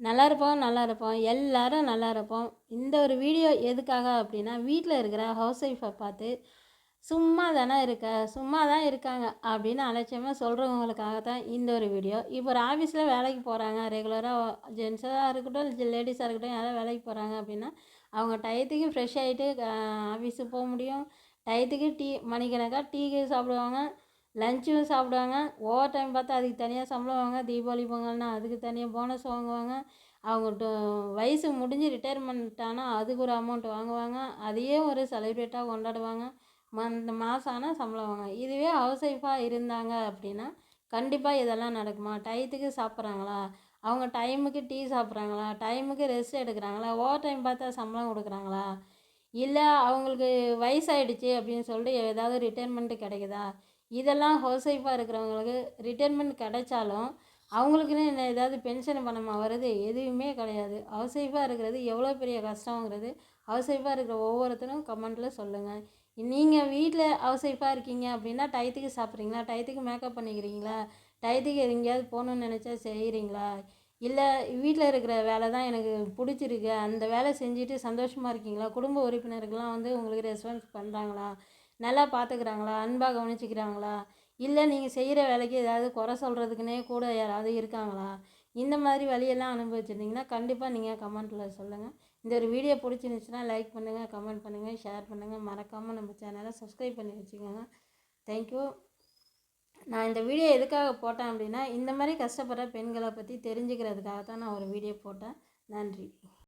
நல்லா இருப்போம் நல்லா இருப்போம் எல்லாரும் நல்லா இருப்போம். இந்த ஒரு வீடியோ எதுக்காக அப்படின்னா வீட்டில் இருக்கிற ஹவுஸ் ஒய்ஃபை பார்த்து சும்மா தானே இருக்க சும்மா தான் இருக்காங்க அப்படின்னு அலட்சியமாக சொல்கிறவங்களுக்காக தான் இந்த ஒரு வீடியோ இப்போ ஒரு ஆஃபீஸில் வேலைக்கு போகிறாங்க ரெகுலராக ஜென்ஸாக இருக்கட்டும் லேடிஸாக இருக்கட்டும் யாராவது வேலைக்கு போகிறாங்க அப்படின்னா அவங்க டயத்துக்கு ஃப்ரெஷ் ஆகிட்டு ஆஃபீஸுக்கு போக முடியும். டயத்துக்கு டீ மணிக்கணக்காக டீ சாப்பிடுவாங்க. லஞ்சும் சாப்பிடுவாங்க. ஓவர் டைம் பார்த்தா அதுக்கு தனியாக சம்பளம் வாங்க தீபாவளி பொங்கல்னால் அதுக்கு தனியாக போனஸ் வாங்குவாங்க. அவங்க வயசு முடிஞ்சு ரிட்டையர்மெண்ட் ஆனால் அதுக்கு ஒரு அமௌண்ட் வாங்குவாங்க. அதையே ஒரு செலிப்ரேட்டாக கொண்டாடுவாங்க. அந்த மாதம் ஆனால் சம்பளம் வாங்க இதுவே ஹவுஸ் ஒய்ஃபாக இருந்தாங்க அப்படின்னா கண்டிப்பாக இதெல்லாம் நடக்குமா? டயத்துக்கு சாப்பிட்றாங்களா? அவங்க டைமுக்கு டீ சாப்பிட்றாங்களா? டைமுக்கு ரெஸ்ட் எடுக்கிறாங்களா? ஓவர் டைம் பார்த்தா சம்பளம் கொடுக்குறாங்களா? இல்லை அவங்களுக்கு வயசாயிடுச்சு அப்படின்னு சொல்லிட்டு ஏதாவது ரிட்டைர்மெண்ட்டு கிடைக்குதா? இதெல்லாம் ஹவுஸ் ஒய்ஃபாக இருக்கிறவங்களுக்கு ரிட்டைர்மெண்ட் கிடைச்சாலும் அவங்களுக்குன்னு என்ன ஏதாவது பென்ஷன் பணமாக வருது? எதுவுமே கிடையாது. ஹவுஸ் ஒய்ஃபாக இருக்கிறது எவ்வளோ பெரிய கஷ்டங்கிறது ஹவுஸ் ஒய்ஃபாக இருக்கிற ஒவ்வொருத்தரும் கமெண்ட்டில் சொல்லுங்கள் நீங்கள் வீட்டில் ஹவுஸ் ஒய்ஃபாக இருக்கீங்க அப்படின்னா டயத்துக்கு சாப்பிட்றீங்களா? டயத்துக்கு மேக்கப் பண்ணிக்கிறீங்களா? டயத்துக்கு எங்கேயாவது போகணுன்னு நினச்சா செய்கிறீங்களா இல்லை வீட்டில் இருக்கிற வேலை தான் எனக்கு பிடிச்சிருக்கு. அந்த வேலை செஞ்சுட்டு சந்தோஷமாக இருக்கீங்களா? குடும்ப உறுப்பினர்கள்லாம் வந்து உங்களுக்கு ரெஸ்பான்ஸ் பண்ணுறாங்களா நல்லா பார்த்துக்கிறாங்களா அன்பாக கவனிச்சிக்கிறாங்களா? இல்லை நீங்கள் செய்கிற வேலைக்கு ஏதாவது குறை சொல்கிறதுக்குனே கூட யாராவது இருக்காங்களா? இந்த மாதிரி வழியெல்லாம் அனுபவிச்சிருந்தீங்கன்னா கண்டிப்பாக நீங்கள் கமெண்ட்டில் சொல்லுங்கள் இந்த ஒரு வீடியோ பிடிச்சிருந்துச்சுன்னா லைக் பண்ணுங்கள் கமெண்ட் பண்ணுங்கள் ஷேர் பண்ணுங்கள் மறக்காமல் நம்ம சேனலை சப்ஸ்கிரைப் பண்ணி வச்சுக்கோங்க. தேங்க்யூ நான் இந்த வீடியோ எதுக்காக போட்டேன் அப்படின்னா இந்த மாதிரி கஷ்டப்படுற பெண்களை பற்றி தெரிஞ்சுக்கிறதுக்காக தான் நான் ஒரு வீடியோ போட்டேன். நன்றி.